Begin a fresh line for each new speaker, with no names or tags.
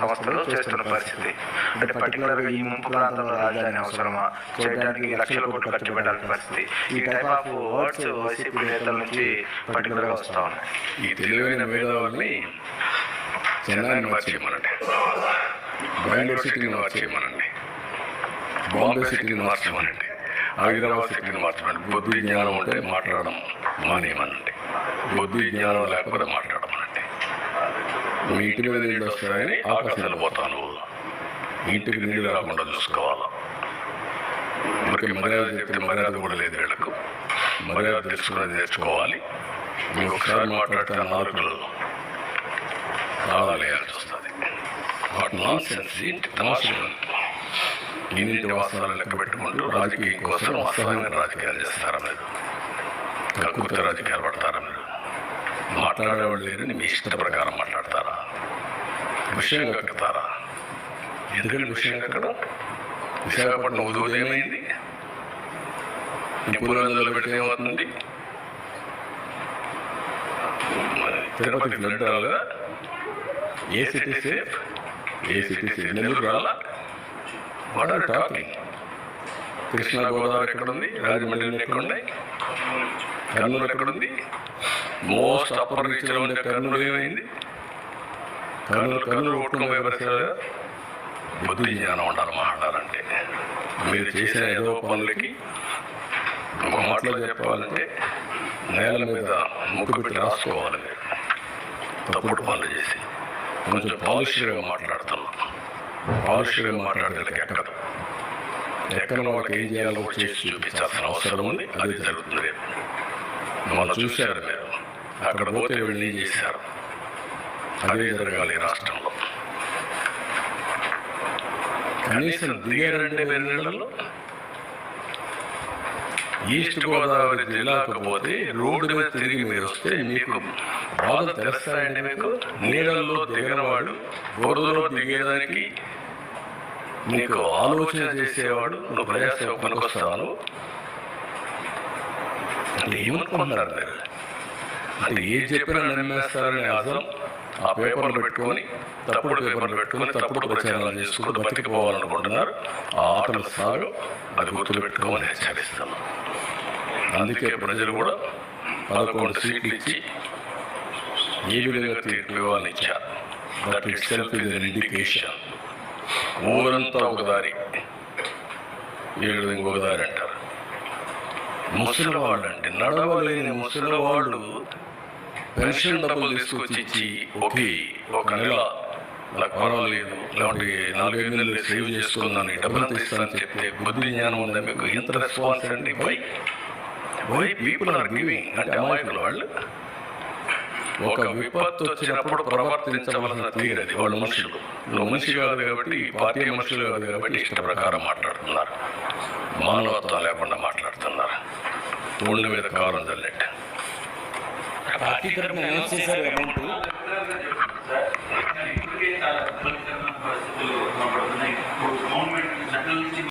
సంస్థలు చేస్తున్న పరిస్థితి. అంటే పర్టికులర్గా ఈ ముంపు ప్రాంతంలో రాజధాని అవసరమా? చేయడానికి లక్షల కోట్లు ఖర్చు పెట్టాల్సిన పరిస్థితి. ఈ టైప్ ఆఫ్ వర్డ్స్ వైసీపీ నేతల నుంచి పర్టికులర్గా వస్తా ఉన్నాయి.
ఈ తెలివైన మేధావుల్ని చెన్నైని మార్చేయమనండి. బెంగళూరు సిటీని మార్చేయమనండి. బాంబే సిటీని మార్చమనండి హైదరాబాద్ సిటీని మార్చమనండి బొద్దు జ్ఞానం ఉంటే మాట్లాడడం మానేయమనండి. బొద్దు జ్ఞానం లేకపోతే మాట్లాడమనండి. మీ ఇంటి మీద నీళ్ళు వస్తాయని ఆకాశం వెళ్ళిపోతాను ఇంటికి నీళ్ళు రాకుండా చూసుకోవాలా? మరి మర్యాద చెప్తే మర్యాద కూడా లేదు వీళ్ళకు. మర్యాద తెలుసుకునేది నేర్చుకోవాలి. మీరు ఒకసారి మాట్లాడితే నాలుగులు రావాలేయాల్సి వస్తుంది వాట్ నాన్ సెన్స్ ఏంటి తమాషలు ఇంటి వాస్తవాలు లెక్క పెట్టుకుంటూ రాజకీయం కోసం అసహ్యమైన రాజకీయాలు చేస్తారా మీరు? కక్కుర్తి రాజకీయాలు పడతారా మీరు? మాట్లాడేవాళ్ళు లేరని మీ ఇష్ట ప్రకారం మాట్లాడతారా విషయం కక్కుతారా ఎందుకంటే విషయం కక్కడం విశాఖపట్నం ఉదయం ఏమైంది? ఈ పులివెందులో పెట్టి ఏమవుతుంది తిరుపతి ఫ్లడ్ రాలేదా? ఏ సిటీ సేఫ్? ఏ సిటీ సేఫ్? నెల్లూరు రాలా what are talking? Krishna Godavari ఎక్కడ ఉంది రాజమండ్రి ఎక్కడ ఉన్నాయి కర్నూలు ఎక్కడ ఉంది మోస్ట్ అప్పర్ రీచ్లో ఉండే కర్నూలు ఏమైంది? కర్నూలు కర్నూలు కొట్టుకుని ఎవరు బుద్ధి జ్ఞానం ఉండాలి మాట్లాడాలంటే మీరు చేసిన ఏదో పనులకి ఒక మాటలో చెప్పాలంటే నేల మీద ముక్కు పెట్టి రాసుకోవాలి మీరు. తప్పుడు పనులు చేసి. కొంచెం పాలిష్గా మాట్లాడుతున్నాం పాలిష్గా మాట్లాడేది ఎక్కదు ఎక్కడ? వాళ్ళకి ఏం చేయాలో చేసి చూపించాల్సిన అవసరం ఉంది. అది జరుగుతుంది. మనం చూశారు మీరు. అక్కడ పోతే వీళ్ళు ఏం చేశారు? అదే జరగాలి ఈ రాష్ట్రంలో. కనీసం దిగారంటే నెలల్లో ఈస్ట్ గోదావరి జిల్లాకు పోతే రోడ్డు మీద తిరిగి మీరు వస్తే మీకు బాధ తెలుస్తాయండి మీకు. నీళ్ళల్లో దిగనవాడు బోర్డులో దిగేదానికి నీకు ఆలోచన చేసేవాడు నువ్వు ప్రజాసేవ పనికొస్తాను అంటే ఏమనుకుంటున్నారు మీరు? అంటే ఏది చెప్పినా నమ్మేస్తారనే అర్థం. ఆ పేపర్లు పెట్టుకొని తప్పుడు పేపర్లు పెట్టుకొని తప్పుడు ప్రచారాలు చేసుకుంటూ బతికిపోవాలనుకుంటున్నారు. ఆ ఆటలు సాగు అది గుర్తులు పెట్టుకోమని హెచ్చరిస్తున్నాం అందుకే ప్రజలు కూడా పదకొండు సీట్లు ఇచ్చి ఏ విధంగా తీర్పు ఇవ్వాలని ఇచ్చారు? That itself is an indication ఊరంతా ఒక దారి. ఏడు ఇంకొక దారి అంటారు. ముసలి వాళ్ళు అంటే నడవలేని ముసలి వాళ్ళు పెన్షన్ డబ్బులు తీసుకొచ్చి ఇచ్చి ఒకే ఒక నెల నాకు పర్వాలేదు ఇలాంటి నాలుగైదు నెలలు సేవ్ చేసుకున్నాను ఈ డబ్బులు తీస్తానని చెప్తే బుద్ధి జ్ఞానం ఉందా మీకు? ఎంత రెస్పాన్స్ అండి. Why why people are giving అంటే అమాయకులు వాళ్ళు. ఒక విపత్తు వచ్చినప్పుడు ప్రవర్తించవలసిన తీరది వాళ్ళు మనుషులు. నువ్వు మనిషి కాదు కాబట్టి పార్టీ మనుషులు కాదు కాబట్టి ఇష్ట ప్రకారం మాట్లాడుతున్నారు. మానవత్వం లేకుండా మాట్లాడుతున్నారు. తోళ్ళ మీద కారం చల్లెట్టు
పార్టీ తరఫున అనౌన్స్ చేశారు అమౌంట్.
ఇప్పటికే చాలా పరిస్థితులు గవర్నమెంట్ నుంచి